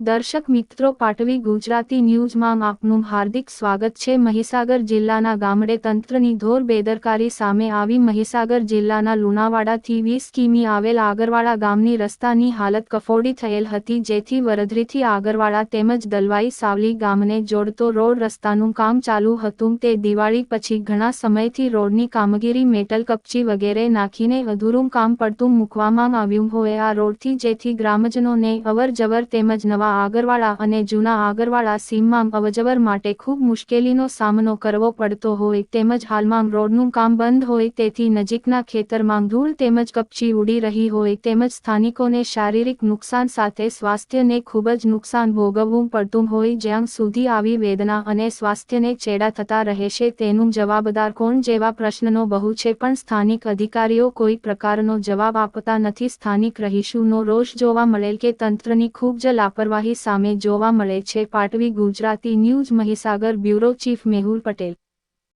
દર્શક મિત્રો પાટવી ગુજરાતી ન્યૂઝમાં આપનું હાર્દિક સ્વાગત છે. મહીસાગર જિલ્લાના ગામડે તંત્રની ધોર બેદરકારી સામે આવી મહીસાગર જિલ્લાના લુણાવાડાથી વીસ કિમી આવેલ આગરવાડા ગામની રસ્તાની હાલત કફોડી થયેલ હતી, જેથી વરધરીથી આગરવાડા તેમજ દલવાઈ સાવલી ગામને જોડતો રોડ રસ્તાનું કામ ચાલુ હતું. તે દિવાળી પછી ઘણા સમયથી રોડની કામગીરી મેટલ કપચી વગેરે નાખીને અધૂરું કામ પડતું મૂકવામાં આવ્યું હોય. આ રોડથી જેથી ગ્રામજનોને અવરજવર તેમજ નવા આગરવાડા અને જૂના આગરવાળા સીમમાં અવજવર માટે ખૂબ મુશ્કેલીનો સામનો કરવો પડતો હોય તેમજ હાલમાં રોડનું કામ બંધ હોય તેથી નજીકના ખેતરમાં ધૂળ તેમજ કપચી ઉડી રહી હોય તેમજ સ્થાનિકોને શારીરિક નુકસાન સાથે સ્વાસ્થ્યને ખૂબ જ નુકસાન ભોગવવું પડતું હોય જ્યાં સુધી આવી વેદના અને સ્વાસ્થ્યને ચેડા થતા રહેશે તેનું જવાબદાર કોણ જેવા પ્રશ્નનો બહુ છે પણ સ્થાનિક અધિકારીઓ કોઈ પ્રકારનો જવાબ આપતા નથી. સ્થાનિક રહીશુનો રોષ જોવા મળેલ કે તંત્રની ખૂબ જ લાપરવાહી સામે જોવા મળે છે. Patvi Gujarati news Mahisagar bureau chief Mehul Patel